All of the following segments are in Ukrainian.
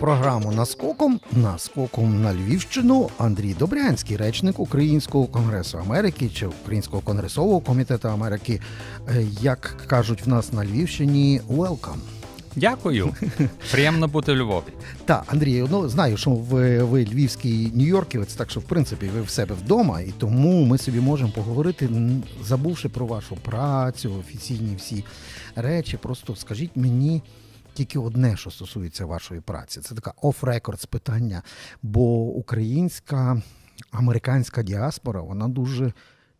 Програму наскоком наскоком на Львівщину Андрій Добрянський, речник Українського конгресу Америки чи Українського конгресового комітету Америки. Е, Як кажуть в нас на Львівщині, welcome. Дякую. Приємно бути в Львові. Так, Андрій, ну знаю, що ви, ви львівський нью-йорківець, так що в принципі ви в себе вдома, і тому ми собі можемо поговорити, забувши про вашу працю, офіційні всі речі. Просто скажіть мені тільки одне, що стосується вашої праці. Це така оф-рекордс питання. Бо українська американська діаспора, вона дуже.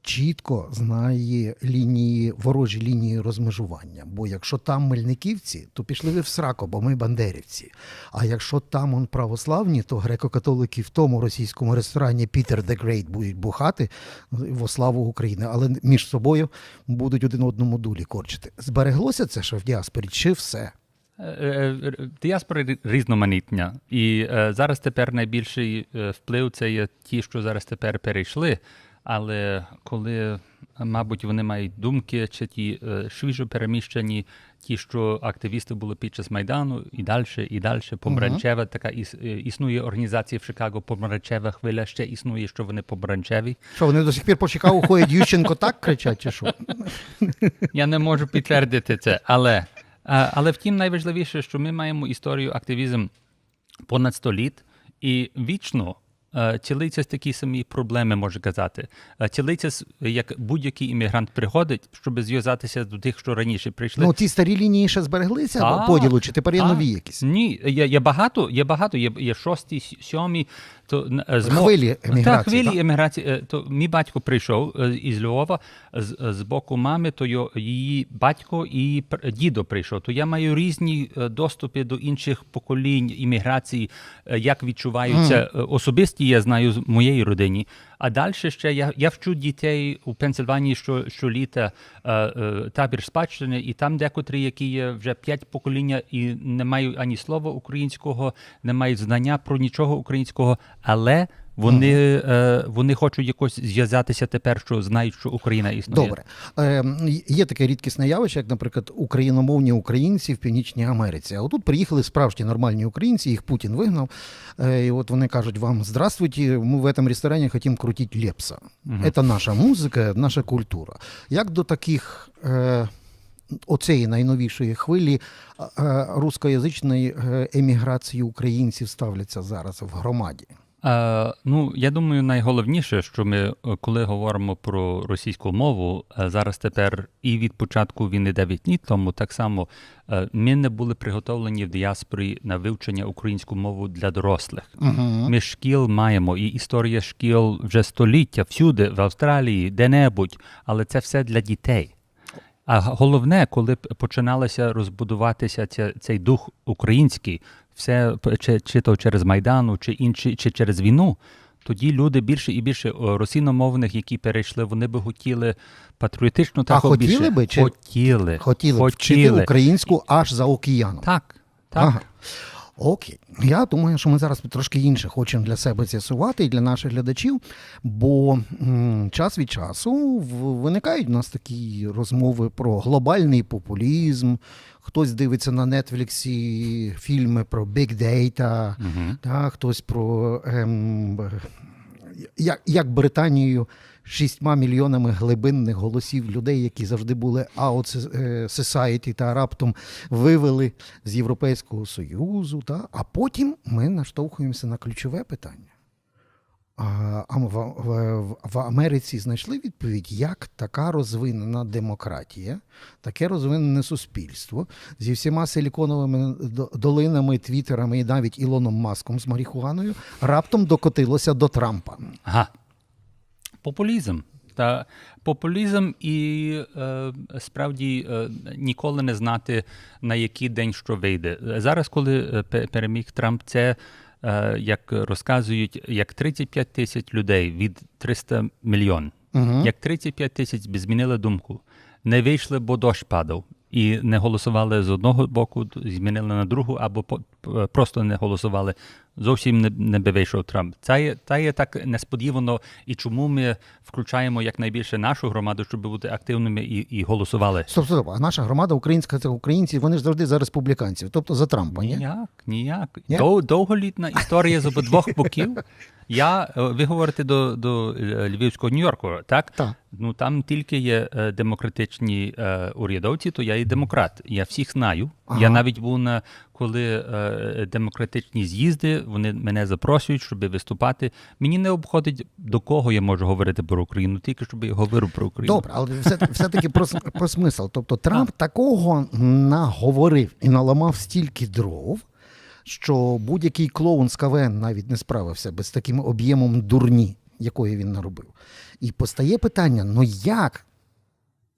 Чітко знає лінії ворожі лінії розмежування. Бо якщо там мельниківці, то пішли ви в сраку, бо ми бандерівці. А якщо там он православні, то греко-католики в тому російському ресторані Пітер де Грейт будуть бухати во славу України, але між собою будуть один одному дулі корчити. Збереглося це ще в діаспорі, чи все? Е, е, е, Діаспора рі- різноманітня. І зараз тепер найбільший вплив це є ті, що зараз тепер перейшли. Але коли, мабуть, вони мають думки, чи ті свіжо переміщені, ті, що активісти були під час Майдану, і далі, і далі, помаранчева, така іс, існує організація в Чикаго, помаранчева хвиля, ще існує, що вони помаранчеві. Що вони до сих пір по Чикагу ходять Ющенко так кричать, чи що? Я не можу підтвердити це, але, але втім, найважливіше, що ми маємо історію активізм понад 100 літ, і вічно е, тілиться з такі самі проблеми, можу казати. Е, Тілиться, з- як будь-який іммігрант приходить, щоб зв'язатися до тих, що раніше прийшли. Ну ті старі лінії ще збереглися Так, поділу, чи тепер є так. нові якісь? Ні, є, є багато, є багато, є, є шості, сьомі. То, е, з Хвилі еміграції, Так, хвилі так? еміграції. Е, То мій батько прийшов е, із Львова, з, з боку мами, то її батько і дідо прийшов. То я маю різні доступи до інших поколінь імміграції, як відчуваються mm. особисті, я знаю з моєї родині. А далі ще я, я вчу дітей у Пенсильванії що, щоліта е, е, табір спадщини, і там декотрі, які є вже п'ять покоління і не мають ані слова українського, не мають знання про нічого українського, але вони, е, вони хочуть якось зв'язатися тепер, що знають, що Україна існує. Добре. Е, є таке рідкісне явище, як, наприклад, україномовні українці в Північній Америці. А отут приїхали справжні нормальні українці, їх Путін вигнав. Е, і от вони кажуть вам: здравствуйте, ми в этом ресторані хотім крутить Лепса. Це наша музика, наша культура. Як до таких. Е, Оцеї найновішої хвилі е, е, рускоязичної е, еміграції українців ставляться зараз в громаді. Е, ну, я думаю, найголовніше, що ми, е, коли говоримо про російську мову, е, зараз тепер і від початку війни 9 літ тому, так само е, ми не були приготовлені в діаспорі на вивчення українську мову для дорослих. Ми шкіл маємо, і історія шкіл вже століття всюди, в Австралії, де-небудь, але це все для дітей. А головне, коли п- починалося розбудуватися ця, цей дух український, все чи, чи то через Майдану, чи інші, чи через війну, тоді люди більше і більше російномовних, які перейшли, вони би хотіли патріотично А хотіли більше. би, чи хотіли, Хотіли, вчити українську аж за океаном. Так, так. Ага. Окей. Я думаю, що ми зараз трошки інше хочемо для себе з'ясувати і для наших глядачів, бо м, час від часу в- виникають у нас такі розмови про глобальний популізм. Хтось дивиться на Нетфліксі фільми про Big Data, та, хтось про ем, як, як Британію шістьма мільйонами глибинних голосів людей, які завжди були out е, society та раптом вивели з Європейського Союзу. Та? А потім ми наштовхуємося на ключове питання. А, в, Америці знайшли відповідь, як така розвинена демократія, таке розвинене суспільство зі всіма силіконовими долинами, твіттерами і навіть Ілоном Маском з марихуаною раптом докотилося до Трампа. Ага. Популізм. Та популізм і е, справді е, ніколи не знати, на який день що вийде. Зараз, коли е, переміг Трамп, це, як розказують, як 35 тисяч людей від 300 мільйон. Як 35 тисяч змінили думку. Не вийшли, бо дощ падав. І не голосували з одного боку, змінили на другу, або просто не голосували. Зовсім не, не би вийшов Трамп. Це є, це є так несподівано, і чому ми включаємо якнайбільше нашу громаду, щоб бути активними і, і голосували. Стоп, стоп, а наша громада українська це українці, вони ж завжди за республіканців, тобто за Трампа, ні? Ніяк, ніяк. Ні? Дов, довголітна історія з обидвох боків. Я, е, ви говорите до, до е, Львівського Нью-Йорку, так? Так. Ну там тільки є е, демократичні е, урядовці, то я і демократ. Я всіх знаю. Ага. Я навіть був на коли е, демократичні з'їзди, вони мене запрошують, щоб виступати. Мені не обходить до кого я можу говорити про Україну, тільки щоб я говорив про Україну. Добре, але все, все-таки про, про смисл. Тобто Трамп такого наговорив і наламав стільки дров, що будь-який клоун з КВН навіть не справився би з таким об'ємом дурні, якої він наробив. І постає питання: ну як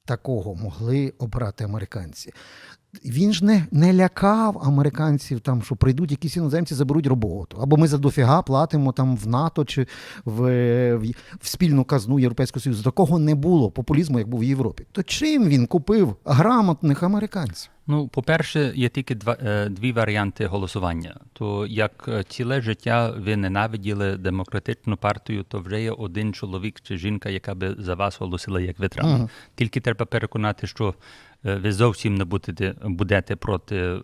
такого могли обрати американці? Він ж не, не лякав американців, там, що прийдуть якісь іноземці, заберуть роботу. Або ми за дофіга платимо там в НАТО чи в, в, в спільну казну Європейського Союзу. Такого не було популізму, як був в Європі. То чим він купив грамотних американців? Ну, по-перше, є тільки два, е, дві варіанти голосування. То як е, ціле життя ви ненавиділи демократичну партію, то вже є один чоловік чи жінка, яка би за вас голосила як ви Трамп. Мгм. Тільки треба переконати, що ви зовсім не будете, будете проти е,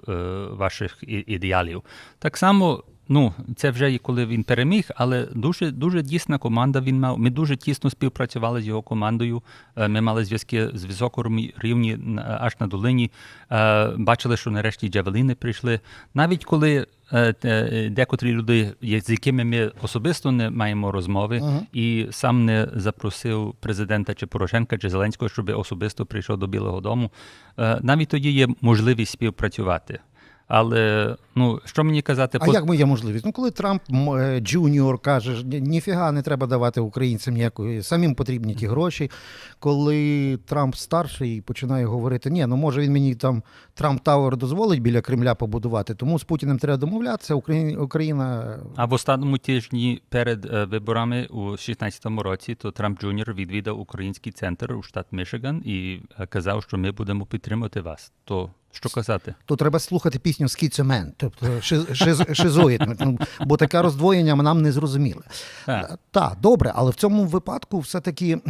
ваших ідеалів. Так само. Ну, це вже і коли він переміг, але дуже дуже дійсна команда він мав. Ми дуже тісно співпрацювали з його командою. Е, Ми мали зв'язки з високому рівні аж на долині. Е, Бачили, що нарешті джавеліни прийшли. Навіть коли е, декотрі люди, з якими ми особисто не маємо розмови, Мгм. і сам не запросив президента чи Порошенка чи Зеленського, щоб особисто прийшов до Білого Дому. Навіть тоді є можливість співпрацювати. Але ну що мені казати, А як ми є можливість? Ну, коли Трамп е, Джуніор каже, ніфіга не треба давати українцям ніякої, самим потрібні ті гроші. Коли Трамп старший починає говорити, ні, ну може він мені там Трамп Тауер дозволить біля Кремля побудувати, тому з Путіним треба домовлятися. Україна, Україна А в останньому тижні перед е, виборами у 16-му році то Трамп Джуніор відвідав український центр у штат Мішиган і е, казав, що ми будемо підтримувати вас. То що казати? то треба слухати пісню Скіцемен, тобто шиз, шиз, шизоїд, ну, бо таке роздвоєння нам не зрозуміле. Так. Так, добре, але в цьому випадку все-таки е,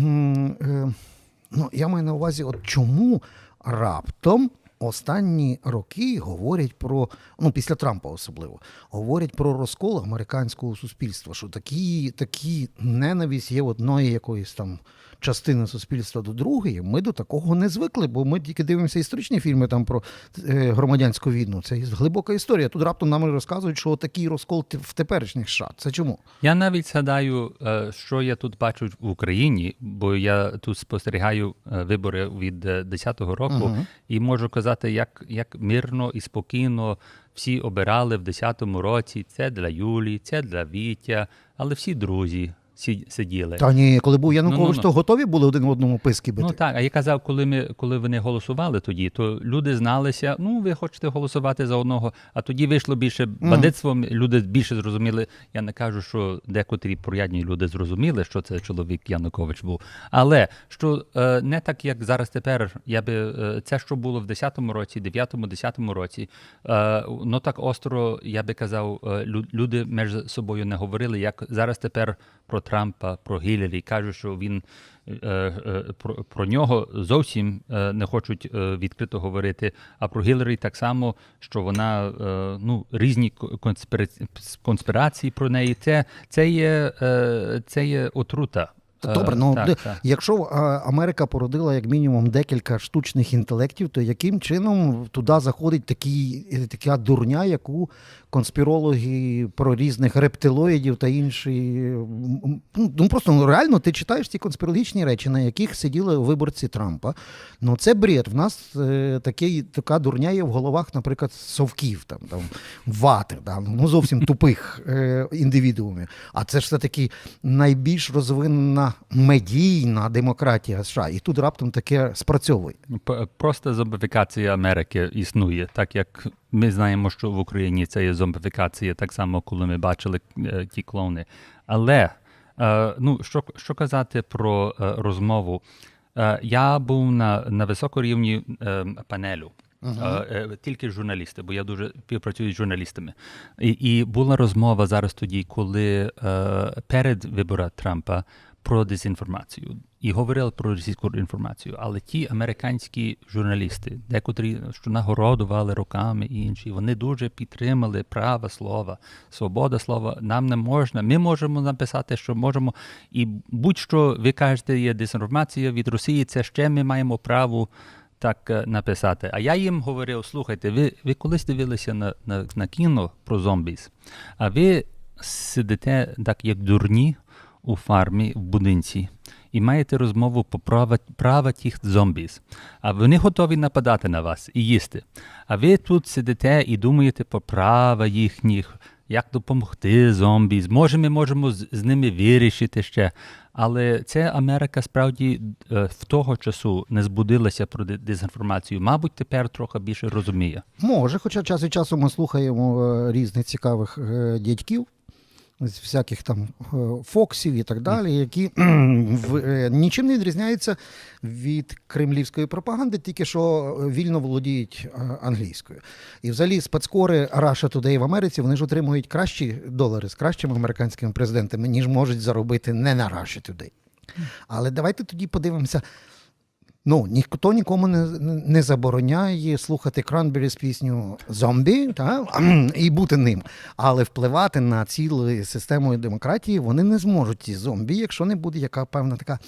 ну, я маю на увазі, от чому раптом останні роки говорять про, ну після Трампа особливо, говорять про розкол американського суспільства, що такі, такі ненависть є одної якоїсь там частини суспільства до другої. Ми до такого не звикли, бо ми тільки дивимося історичні фільми там про е, громадянську війну. Це глибока історія. Тут раптом нам розказують, що такий розкол в теперішніх США. Це чому? Я навіть згадаю, е, що я тут бачу в Україні, бо я тут спостерігаю е, вибори від е, 10-го року, Мгм. і можу казати, як, як мирно і спокійно всі обирали в 10-му році. Це для Юлії, це для Вітя, але всі друзі сиділи. Та ні, коли був Янукович, Ну-ну-ну. то готові були один одному писки бити. Ну так, а я казав, коли ми коли вони голосували тоді, то люди зналися, ну ви хочете голосувати за одного, а тоді вийшло більше бандитством, люди більше зрозуміли. Я не кажу, що декотрі порядні люди зрозуміли, що це чоловік Янукович був. Але що е, не так, як зараз тепер, я би е, це, що було в 10-му році, 9-му, 10-му році, е, ну так остро, я би казав, е, люди між собою не говорили, як зараз тепер про Трампа, про Гіллері, кажуть, що він е, е, про, про нього зовсім е, не хочуть відкрито говорити. А про Гіллері так само, що вона ну різні ко- конспірації про неї. Це, це є це є отрута. Е, Добре, ну так, так. якщо а, Америка породила як мінімум декілька штучних інтелектів, то яким чином туди заходить такий, е, така дурня, яку конспірологи про різних рептилоїдів та інші. м, Ну просто ну, реально ти читаєш ці конспірологічні речі, на яких сиділи виборці Трампа. Ну це бред. В нас е, такий, така дурня є в головах, наприклад, совків, там, там вати, да, ну зовсім тупих е, індивідуумів. А це ж все таки найбільш розвинена медійна демократія США. І тут раптом таке спрацьовує. Просто зомбіфікація Америки існує, так як ми знаємо, що в Україні це є зомбіфікація, так само, коли ми бачили е, ті клоуни. Але е, ну, що, що казати про е, розмову? Я був на, на високорівні панелю. Е, Тільки журналісти, бо я дуже співпрацюю з журналістами. І, і була розмова зараз тоді, коли е, перед виборами Трампа про дезінформацію. І говорили про російську інформацію. Але ті американські журналісти, декотрі, що нагородували роками і інші, вони дуже підтримали право слова, свобода слова. Нам не можна. Ми можемо написати, що можемо. І будь-що ви кажете, є дезінформація від Росії, це ще ми маємо право так е, написати. А я їм говорив: слухайте, ви, ви колись дивилися на, на, на кіно про зомбіс, а ви сидите так, як дурні у фармі в будинці. І маєте розмову по права, права тих зомбіс. А вони готові нападати на вас і їсти. А ви тут сидите і думаєте про права їхніх, як допомогти зомбіс. Може, ми можемо з, з ними вирішити ще. Але це Америка справді е, в того часу не збудилася про де- дезінформацію. Мабуть, тепер трохи більше розуміє. Може, хоча час від часу ми слухаємо е, різних цікавих е, дядьків, з всяких там е, фоксів і так далі, які в- е, нічим не відрізняються від кремлівської пропаганди, тільки що вільно володіють е, англійською. І взагалі спецкори Russia Today в Америці вони ж отримують кращі долари з кращими американськими президентами, ніж можуть заробити не на Russia Today. Але давайте тоді подивимося. Ну, ніхто нікому не, не забороняє слухати Cranberries пісню Зомбі та, і бути ним. Але впливати на цілу систему демократії вони не зможуть ці зомбі, якщо не буде яка певна така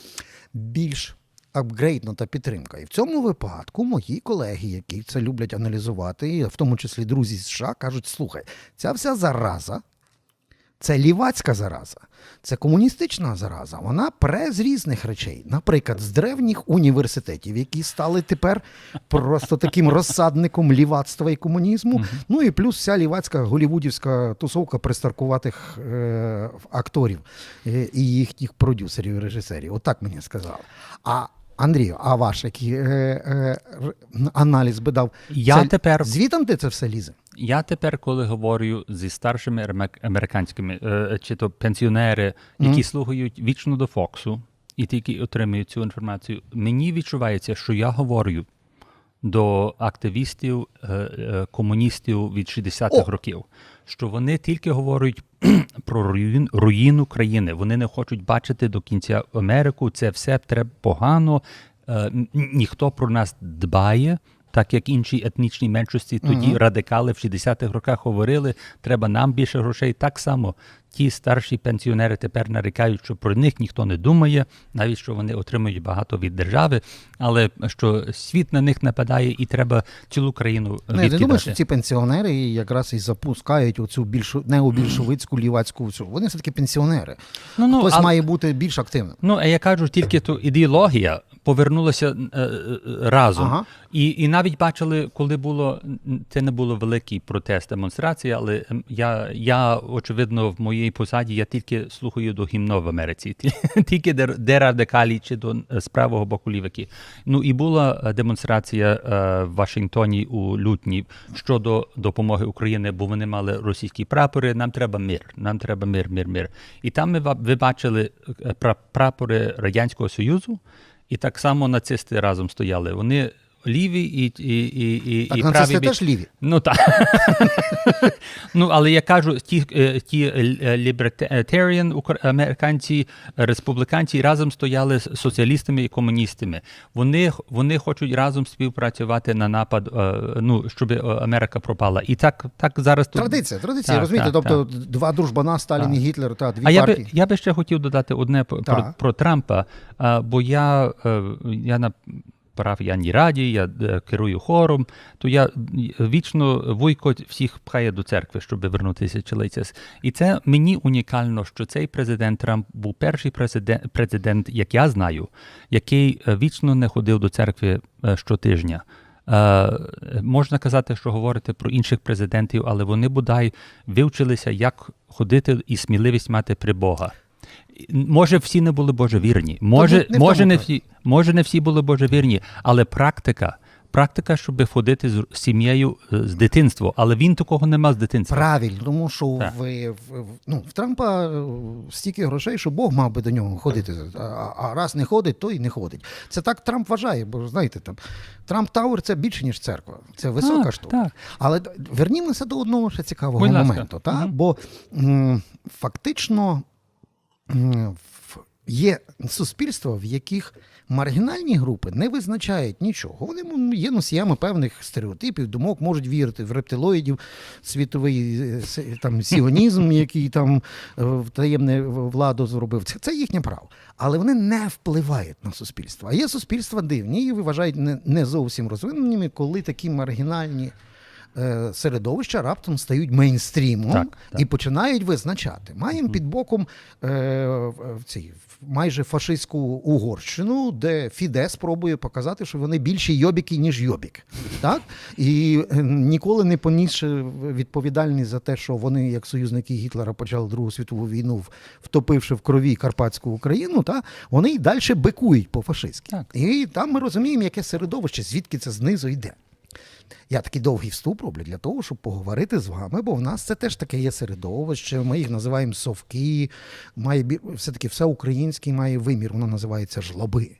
більш апгрейднута підтримка. І в цьому випадку мої колеги, які це люблять аналізувати, в тому числі друзі з США, кажуть: слухай, ця вся зараза. Це лівацька зараза, це комуністична зараза. Вона пре з різних речей, наприклад, з древніх університетів, які стали тепер просто таким розсадником лівацтва і комунізму. Ну і плюс вся лівацька голівудівська тусовка пристаркуватих е, акторів е, і їхніх продюсерів і режисерів. Отак мені сказали. А Андрію, а ваш який е, е, аналіз би дав? Я Це тепер звітом де це все лізе? Я тепер, коли говорю зі старшими аме- американськими, е, чи то пенсіонери, які слухають вічно до Фоксу і тільки отримують цю інформацію, мені відчувається, що я говорю до активістів, е, е, комуністів від 60-х О! років, що вони тільки говорять про руїн, руїну країни. Вони не хочуть бачити до кінця Америку. Це все треба погано. Е, ніхто про нас дбає. Так як інші етнічні меншості тоді радикали в 60-х роках говорили, треба нам більше грошей. Так само ті старші пенсіонери тепер нарікають, що про них ніхто не думає, навіть що вони отримують багато від держави, але що світ на них нападає і треба цілу країну Ну, відкидати. не думаю, що ці пенсіонери якраз і запускають оцю більшу необільшовицьку лівацьку цю. Вони все таки пенсіонери. Ну, ну, Хтось а- має бути більш активним. Ну, а я кажу, тільки то ідеологія повернулася е, е, разом. Ага. І, і навіть бачили, коли було це не було великий протест, демонстрація, але ем, я, я очевидно, в моїй посаді я тільки слухаю до гімно в Америці, тільки де, де радикалі чи до е, з правого боку лівики. Ну і була демонстрація е, в Вашингтоні у лютні щодо допомоги Україні, бо вони мали російські прапори. Нам треба мир, нам треба мир, мир, мир. І там ми ви бачили прапори Радянського Союзу, і так само нацисти разом стояли. Вони ліві і, і, і, і, Так, і праві. бік. теж ліві. Ну так. ну, але я кажу, ті, е, ті лібертаріан, американці, республіканці разом стояли з соціалістами і комуністами. Вони, вони хочуть разом співпрацювати на напад, е, ну, щоб е, Америка пропала. І так, так зараз тут. Традиція, традиція, Так, розумієте? так, тобто два дружбана, Сталін і Гітлер, та дві А я би, партії. я би ще хотів додати одне про, про Трампа, бо я, е, я на парафіянній раді, я е, керую хором, то я вічно вуйко всіх пхає до церкви, щоб вернутися чилицясь. І це мені унікально, що цей президент Трамп був перший президент, президент, як я знаю, який е, вічно не ходив до церкви е, щотижня. Можна казати, що говорити про інших президентів, але вони бодай вивчилися, як ходити і сміливість мати при Бога. Може, всі не були божевірні, може, не може, не всі, може, не всі були божевірні, але практика. практика, щоб ходити з сім'єю е, з дитинства, але він такого не мав з дитинства. Правильно, тому що в, в, в- ну, в Трампа е, стільки грошей, що Бог мав би до нього ходити. А, а раз не ходить, то і не ходить. Це так Трамп вважає, бо знаєте, там Трамп Тауер це більше, ніж церква. Це висока Так, штука. так. Але вернімося до одного ще цікавого Будь моменту. Та? Мгм. Бо м, фактично є суспільства, в яких маргінальні групи не визначають нічого. Вони є носіями певних стереотипів, думок, можуть вірити в рептилоїдів, світовий е, там сіонізм, який там е, таємне владу зробив. Це, це їхнє право. Але вони не впливають на суспільство. А є суспільства дивні і вважають не, не зовсім розвиненими, коли такі маргінальні. Е, Середовища раптом стають мейнстрімом Так, так. і починають визначати. Маємо під боком е, в- цій майже фашистську Угорщину, де Фідес пробує показати, що вони більші йобіки, ніж йобік. Так? І е, ніколи не понісши відповідальність за те, що вони, як союзники Гітлера, почали Другу світову війну, втопивши в крові карпатську Україну, та, вони й далі бикують по-фашистськи. І там ми розуміємо, яке середовище, звідки це знизу йде. Я такий довгий вступ роблю для того, щоб поговорити з вами, бо в нас це теж таке є середовище. Ми їх називаємо совки. Має все-таки все українське має вимір, воно називається жлоби.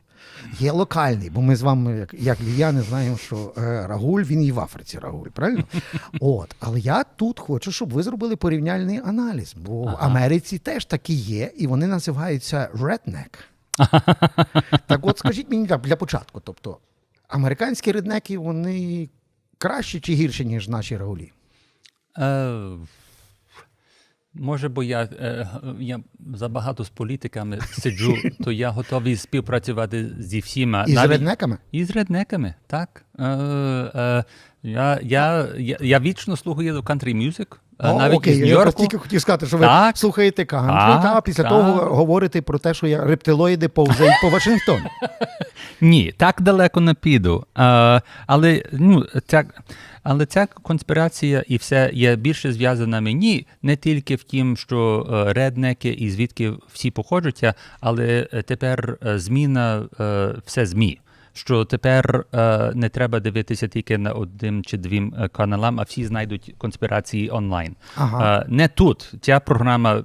Є локальний, бо ми з вами, як, як львів'яни, знаємо, що е, Рагуль він і в Африці Рагуль, правильно? От, але я тут хочу, щоб ви зробили порівняльний аналіз, бо в Америці теж такі є, і вони називаються redneck. Так от скажіть мені для початку, тобто американські реднеки, вони кращі чи гірше, ніж наші регулі? Е, може, бо я, е, я забагато з політиками сиджу, то я готовий співпрацювати зі всіма. І з Навіть- реднеками? І з реднеками, так. Е, е, я, я, я, я вічно слухаю country music, О, навіть окей, із я якраз Нью-Йорку. тільки хотів сказати, що ви Так. слухаєте кантрі, Так, та, після так. того говорите про те, що я рептилоїди повзають по Вашингтону. Ні, так далеко не піду. А, але, ну, ця, але ця конспірація і все є більше зв'язана мені не тільки в тім, що е, реднеки і звідки всі походять, але е, тепер е, зміна е, все ЗМІ. Що тепер е, не треба дивитися тільки на одним чи двім е, каналам, а всі знайдуть конспірації онлайн. Ага. Е, не тут. Ця програма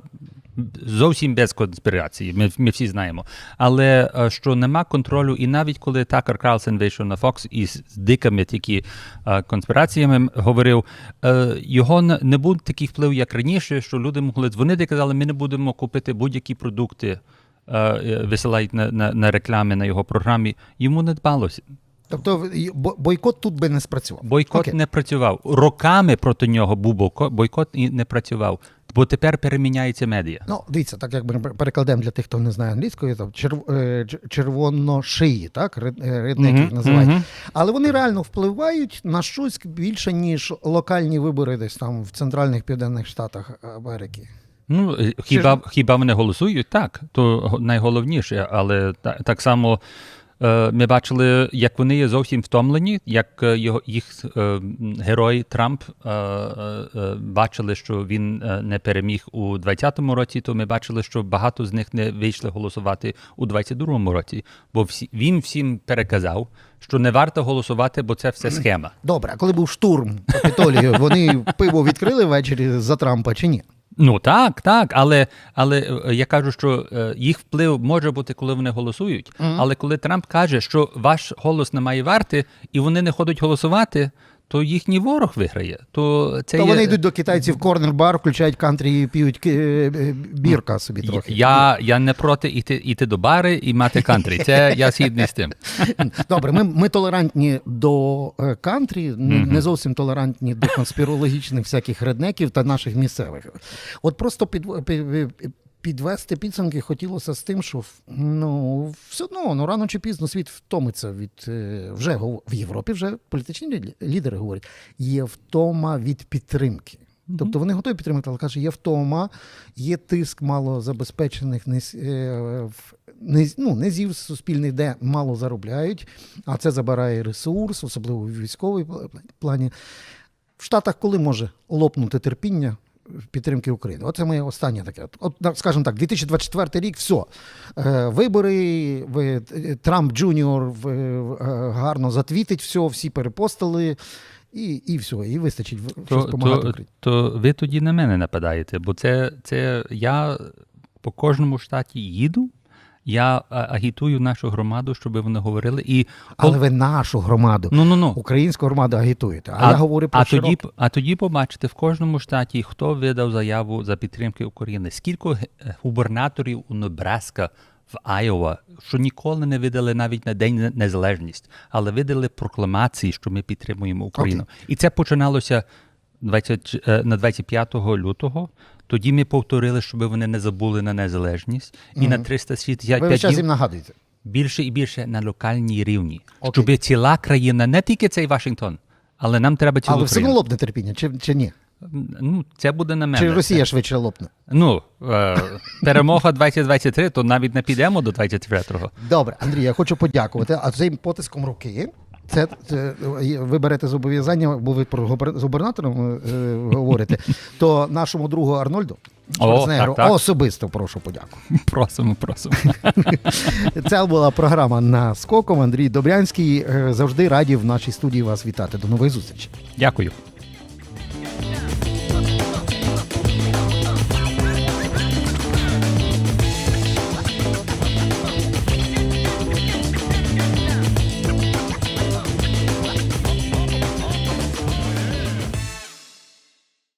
зовсім без конспірації, ми, ми всі знаємо. Але е, що нема контролю, і навіть коли Такер Карлсен вийшов на Fox і з дикими такі е, конспіраціями говорив, е, його не був такий вплив, як раніше, що люди могли дзвонити і казали, ми не будемо купити будь-які продукти. Е, Висилають на, на, на реклами на його програмі. Йому не дбалося. Тобто бо- бойкот тут би не спрацював. Бойкот Окей. не працював. Роками проти нього був бойко- бойкот і не працював. Бо тепер переміняється медіа. Ну, дивіться, так як ми перекладемо для тих, хто не знає англійської, там е, ч- червоношиї, так, ред- реднеки їх називають. мгм. Але вони реально впливають на щось більше, ніж локальні вибори десь там в центральних південних штатах Америки. Ну, е, хіба, хіба вони голосують? Так, то найголовніше, але та, так само е, ми бачили, як вони є зовсім втомлені, як е, його, їх герой Трамп бачили, що він не переміг у 20-му році, то ми бачили, що багато з них не вийшли голосувати у 22-му році, бо всі, він всім переказав, що не варто голосувати, бо це все схема. Добре, а коли був штурм Капітолію, вони пиво відкрили ввечері за Трампа чи ні? Ну так, так, але, але е, я кажу, що е, їх вплив може бути, коли вони голосують. Але коли Трамп каже, що ваш голос не має варти, і вони не ходять голосувати, то їхній ворог виграє. То це То є... вони йдуть до китайців в корнер-бар, включають кантрі і п'ють е, е, бірка собі трохи. Я, я не проти іти, іти до бари і мати кантрі. Це я згідний з тим. Добре, ми, ми толерантні до е, кантрі, не зовсім толерантні до конспірологічних всяких реднеків та наших місцевих. От просто під, під, підвести підсумки хотілося з тим, що ну, все одно ну, рано чи пізно світ втомиться від е, вже в Європі вже політичні лідери говорять, є втома від підтримки. Тобто вони готові підтримати, але каже, є втома, є тиск малозабезпечених низ, е, в- низ, ну, низів суспільних, де мало заробляють, а це забирає ресурс, особливо в військовій плані. В Штатах коли може лопнути терпіння підтримки України. Оце моє останнє таке. От, скажімо так, 2024 рік, все. Е, Вибори, ви, е, Трамп Джуніор е, гарно затвітить все, всі перепостили, і, і все, і вистачить То, допомагати то, то ви тоді на мене нападаєте, бо це, це я по кожному штаті їду, я агітую нашу громаду, щоб вони говорили. І Але ви нашу громаду, ну, ну, ну. українську громаду агітуєте. А, я говорю про а тоді, а тоді побачите в кожному штаті, хто видав заяву за підтримки України. Скільки губернаторів у Небраска в Айова, що ніколи не видали навіть на День Незалежність, але видали прокламації, що ми підтримуємо Україну. І це починалося 20, е, на 25 лютого. Тоді ми повторили, щоб вони не забули на незалежність, і на Ви 365 весь час днів їм нагадуєте. більше і більше на локальній рівні, Окей. щоб ціла країна, не тільки цей Вашингтон, але нам треба цілу Але все одно лопне терпіння, чи, чи ні? Ну, це буде на мене. Чи Росія швидше лопне? Ну, е, перемога 2023, то навіть не підемо до 23-го. Добре, Андрій, я хочу подякувати. А цим потиском руки. Це, це ви берете зобов'язання, бо ви про губер- з губернатором е, говорите. То нашому другу Арнольду О, так, так. особисто прошу подякувати. Просимо, просимо. Це була програма на скоком. Андрій Добрянський. Е, Завжди раді в нашій студії вас вітати. До нових зустрічей. Дякую.